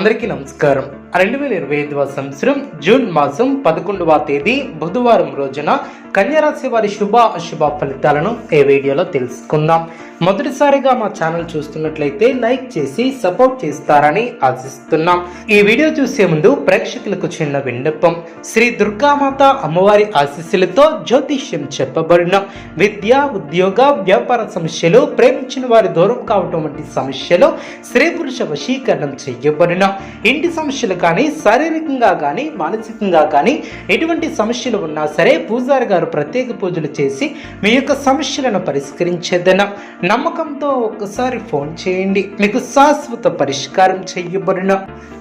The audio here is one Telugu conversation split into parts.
అందరికీ నమస్కారం. రెండు వేల ఇరవై ఐదవ సంవత్సరం జూన్ మాసం పదకొండవ తేదీ బుధవారం రోజున కన్యారాశి వారి శుభ అశుభ ఫలితాలను ఈ వీడియోలో తెలుసుకుందాం. మొదటిసారిగా మా ఛానల్ చూస్తున్నట్లయితే లైక్ చేసి సపోర్ట్ చేస్తారని ఆశిస్తున్నాం. ఈ వీడియో చూసే ముందు ప్రేక్షకులకు చిన్న విన్నపం. శ్రీ దుర్గామాత అమ్మవారి ఆశీస్సులతో జ్యోతిష్యం చెప్పబడిన విద్య ఉద్యోగ వ్యాపార సమస్యలు ప్రేమించిన వారి దూరం కావటం వంటి సమస్యలు స్త్రీ పురుష వశీకరణం చేయబడిన ఇంటి సమస్యలు కానీ శారీరకంగా కానీ మానసికంగా కానీ ఎటువంటి సమస్యలు ఉన్నా సరే పూజారి గారు ప్రత్యేక పూజలు చేసి మీ యొక్క సమస్యలను పరిష్కరించేదన. నమ్మకంతో ఒక్కసారి ఫోన్ చేయండి. మీకు శాశ్వత పరిష్కారం చేయబడిన.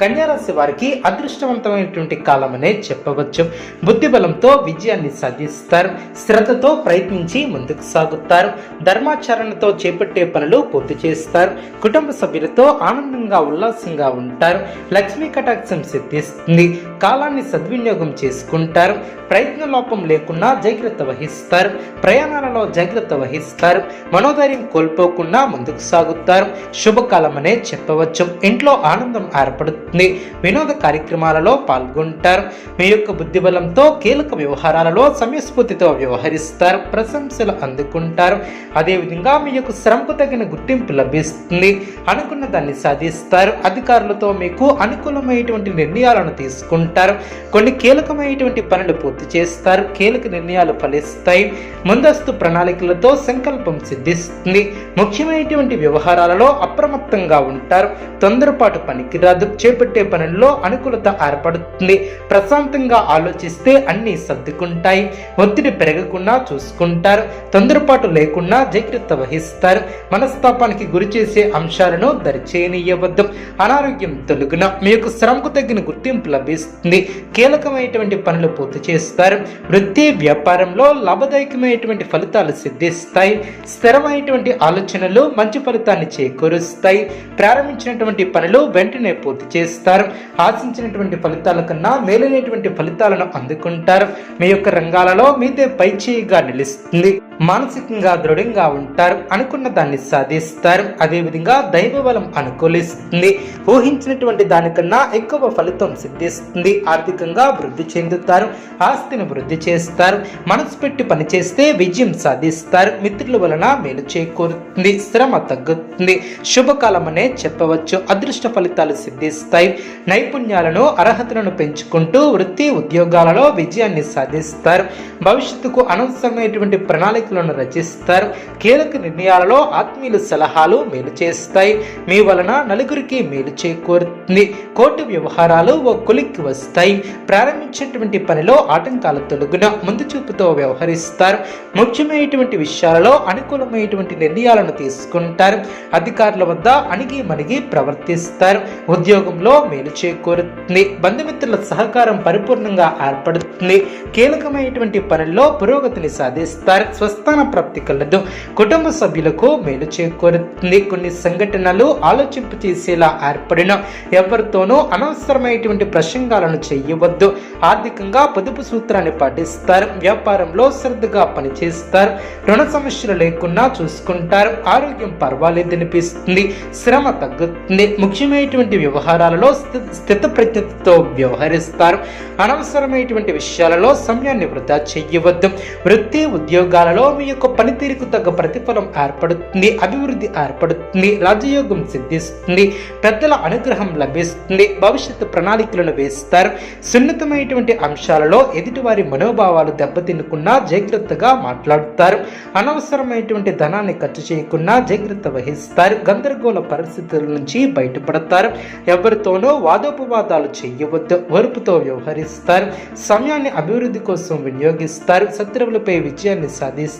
కన్యారాశి వారికి అదృష్టవంతమైనటువంటి కాలమనే చెప్పవచ్చు. బుద్ధి బలంతో విజయాన్ని సాధిస్తారు. శ్రద్ధతో ప్రయత్నించి ముందుకు సాగుతారు. ధర్మాచరణతో చేపట్టే పనులు పూర్తి చేస్తారు. కుటుంబ సభ్యులతో ఆనందంగా ఉల్లాసంగా ఉంటారు. లక్ష్మీ కటాక్షం సిద్ధిస్తుంది. కాలాన్ని సద్వినియోగం చేసుకుంటారు. ప్రయత్న లోపం లేకుండా జాగ్రత్త వహిస్తారు. ప్రయాణాలలో జాగ్రత్త వహిస్తారు. మనోధైర్యం కోల్పోకుండా ముందుకు సాగుతారు. శుభకాలం అనే చెప్పవచ్చు. ఇంట్లో ఆనందం ఏర్పడుతుంది. వినోద కార్యక్రమాలలో పాల్గొంటారు. మీ యొక్క బుద్ధిబలంతో కీలక వ్యవహారాలలో సమయస్ఫూర్తితో వ్యవహరిస్తారు. ప్రశంసలు అందుకుంటారు. అదేవిధంగా మీ యొక్క శ్రమకు తగిన గుర్తింపు లభిస్తుంది. అనుకున్న దాన్ని సాధిస్తారు. అధికారులతో మీకు అనుకూలమైనటువంటి నిర్ణయాలను తీసుకుంటారు. కొన్ని కీలకమైనటువంటి పనులు పూర్తి చేస్తారు. కీలక నిర్ణయాలు ఫలిస్తాయి. ముందస్తు ప్రణాళికలతో సంకల్పం సిద్ధిస్తుంది. ముఖ్యమైనటువంటి వ్యవహారాలలో అప్రమత్తంగా ఉంటారు. తొందరపాటు పనికిరాదు చేపట్టే పనుల్లో అనుకూలత ఏర్పడుతుంది. ప్రశాంతంగా ఆలోచిస్తే అన్నీ సర్దుకుంటాయి. ఒత్తిడి పెరగకుండా చూసుకుంటారు. తొందరపాటు లేకుండా జాగ్రత్త వహిస్తారు. మనస్తాపానికి గురి చేసే అంశాలను దరిచేయనీయవద్దు. అనారోగ్యం తొలగున మీ యొక్క శ్రమకు తగిన గుర్తింపు లభిస్తుంది. కీలకమైనటువంటి పనులు పూర్తి చేస్తారు. వృత్తి వ్యాపారంలో లాభదాయకమైనటువంటి ఫలితాలు సిద్ధిస్తాయి. స్థిరమైనటువంటి ఆలోచనలు మంచి ఫలితాన్ని చేకూరుస్తాయి. ప్రారంభించినటువంటి పనులు వెంటనే పూర్తి చేస్తారు. ఆశించినటువంటి ఫలితాల కన్నా మేలైనటువంటి ఫలితాలను అందుకుంటారు. మీ యొక్క రంగాలలో మీదే పైచేయిగా నిలుస్తుంది. మానసికంగా దృఢంగా ఉంటారు అనుకున్న దాన్ని సాధిస్తారు. అదేవిధంగా దైవ బలం అనుకూలిస్తుంది. ఊహించినటువంటి దానికన్నా ఎక్కువ ఫలితం సిద్ధిస్తుంది. ఆర్థికంగా వృద్ధి చెందుతారు. ఆస్తిని వృద్ధి చేస్తారు. మనసు పెట్టి పనిచేస్తే విజయం సాధిస్తారు. మిత్రుల వలన మేలు చేకూరుతుంది. శ్రమ తగ్గుతుంది. శుభకాలం అనే చెప్పవచ్చు. అదృష్ట ఫలితాలు సిద్ధిస్తాయి. నైపుణ్యాలను అర్హతలను పెంచుకుంటూ వృత్తి ఉద్యోగాలలో విజయాన్ని సాధిస్తారు. భవిష్యత్తుకు అనవసరమైనటువంటి ప్రణాళిక ప్రణాళికలను రచిస్తారు. కీలక నిర్ణయాలలో ఆత్మీయుల సలహాలు మేలు చేస్తాయి. మీ వలన నలుగురికి మేలు చేకూరుతుంది. కోర్టు వ్యవహారాలు ఓ కొలిక్కి వస్తాయి. ప్రారంభించినటువంటి పనిలో ఆటంకాల తొలగున ముందు చూపుతో వ్యవహరిస్తారు. ముఖ్యమైనటువంటి విషయాలలో అనుకూలమైనటువంటి నిర్ణయాలను తీసుకుంటారు. అధికారుల వద్ద అణిగి మణిగి ప్రవర్తిస్తారు. ఉద్యోగంలో మేలు చేకూరుతుంది. బంధుమిత్రుల సహకారం పరిపూర్ణంగా ఏర్పడుతుంది. కీలకమైనటువంటి పనుల్లో పురోగతిని సాధిస్తారు. స్థాన ప్రాప్తి కలదు. కుటుంబ సభ్యులకు మేలు చేకూరుతుంది. కొన్ని సంఘటనలు ఆలోచింపు చేసేలా ఏర్పడిన ఎవరితోనూ అనవసరమైనటువంటి ప్రసంగాలను చేయవద్దు. ఆర్థికంగా పొదుపు సూత్రాన్ని పాటిస్తారు. వ్యాపారంలో శ్రద్ధగా పనిచేస్తారు. రుణ సమస్యలు లేకుండా చూసుకుంటారు. ఆరోగ్యం పర్వాలేదనిపిస్తుంది శ్రమ తగ్గుతుంది. ముఖ్యమైనటువంటి వ్యవహారాలలో స్థి- స్థితప్రజ్ఞతతో వ్యవహరిస్తారు. అనవసరమైనటువంటి విషయాలలో సమయాన్ని వృధా చేయవద్దు. వృత్తి ఉద్యోగాలలో మీ యొక్క పనితీరుకు తగ్గ ప్రతిఫలం ఏర్పడుతుంది అభివృద్ధి ఏర్పడుతుంది రాజయోగం సిద్ధిస్తుంది పెద్దల అనుగ్రహం లభిస్తుంది భవిష్యత్తు ప్రణాళికలను వేస్తారు. సున్నితమైనటువంటి అంశాలలో ఎదుటివారి మనోభావాలు దెబ్బతినకుండా జాగ్రత్తగా మాట్లాడుతారు. అనవసరమైనటువంటి ధనాన్ని ఖర్చు చేయకుండా జాగ్రత్త వహిస్తారు. గందరగోళ పరిస్థితుల నుంచి బయటపడతారు. ఎవరితోనో వాదోపవాదాలు చేయవద్దు. ఓర్పుతో వ్యవహరిస్తారు. సమయాన్ని అభివృద్ధి కోసం వినియోగిస్తారు. శత్రువులపై విజయాన్ని సాధిస్తారు.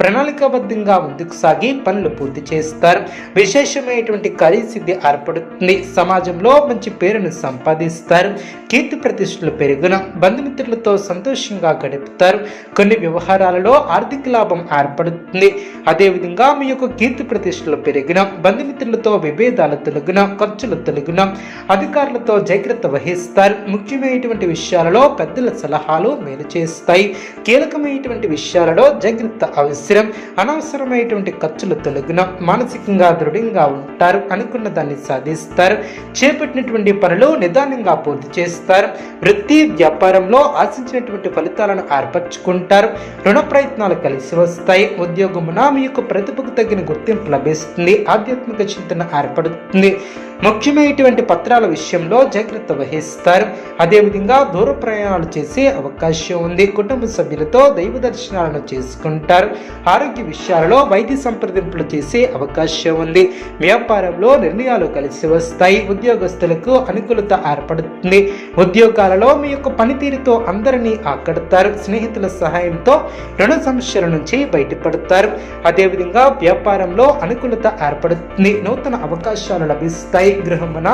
ప్రణాళికాబద్ధంగా ముందుకు సాగి పనులు పూర్తి చేస్తారు. విశేషమైనటువంటి కార్యసిద్ధి ఏర్పడుతుంది. సమాజంలో మంచి పేరును సంపాదిస్తారు. కీర్తి ప్రతిష్టలు పెరుగున బంధుమిత్రులతో సంతోషంగా గడుపుతారు. కొన్ని వ్యవహారాలలో ఆర్థిక లాభం ఏర్పడుతుంది. అదేవిధంగా మీ యొక్క కీర్తి ప్రతిష్టలు పెరిగిన బంధుమిత్రులతో విభేదాలు తొలగిన ఖర్చులు తొలగిన అధికారులతో జాగ్రత్త వహిస్తారు. ముఖ్యమైనటువంటి విషయాలలో పెద్దల సలహాలు మేలు చేస్తాయి. కీలకమైనటువంటి విషయాలలో జాగ్రత్త అవసరం అనవసరమైనటువంటి ఖర్చులు తొలగిన మానసికంగా దృఢంగా ఉంటారు అనుకున్న దాన్ని సాధిస్తారు. చేపట్టినటువంటి పనులు నిదానంగా పూర్తి చేస్తారు. వృత్తి వ్యాపారంలో ఆశించినటువంటి ఫలితాలను ఏర్పరచుకుంటారు. రుణ ప్రయత్నాలు కలిసి వస్తాయి. ఉద్యోగమున మీ యొక్క ప్రతిభకు తగిన గుర్తింపు లభిస్తుంది. ఆధ్యాత్మిక చింతన ఏర్పడుతుంది. ముఖ్యమైనటువంటి పత్రాల విషయంలో జాగ్రత్త వహిస్తారు. అదేవిధంగా దూర ప్రయాణాలు చేసే అవకాశం ఉంది. కుటుంబ సభ్యులతో దైవ దర్శనాలను చేసుకుంటారు. ఆరోగ్య విషయాలలో వైద్య సంప్రదింపులు చేసే అవకాశం ఉంది. వ్యాపారంలో నిర్ణయాలు కలిసి వస్తాయి. ఉద్యోగస్తులకు అనుకూలత ఏర్పడుతుంది. ఉద్యోగాలలో మీ యొక్క పనితీరుతో అందరినీ ఆకడతారు. స్నేహితుల సహాయంతో రుణ సమస్యల నుంచి బయటపడతారు. అదేవిధంగా వ్యాపారంలో అనుకూలత ఏర్పడుతుంది. నూతన అవకాశాలు లభిస్తాయి. గృహమున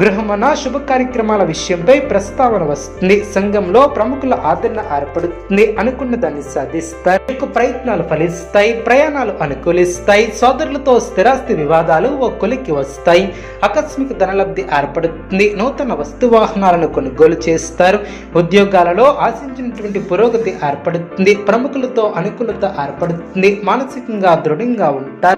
గృహమన శుభ కార్యక్రమాల విషయంపై ప్రస్తావన వస్తుంది. సంఘంలో ప్రముఖుల ఆదరణ ఏర్పడుతుంది అనుకున్న దాన్ని సాధిస్తారు మీకు ప్రయత్నాలు ఫలిస్తాయి ప్రయాణాలు అనుకూలిస్తాయి సోదరులతో స్థిరాస్తి వివాదాలు ఓ కొలికి వస్తాయి. ఆకస్మిక ధనలబ్ధి ఏర్పడుతుంది. నూతన వస్తు వాహనాలను కొనుగోలు చేస్తారు. ఉద్యోగాలలో ఆశించినటువంటి పురోగతి ఏర్పడుతుంది. ప్రముఖులతో అనుకూలత ఏర్పడుతుంది. మానసికంగా దృఢంగా ఉంటారు.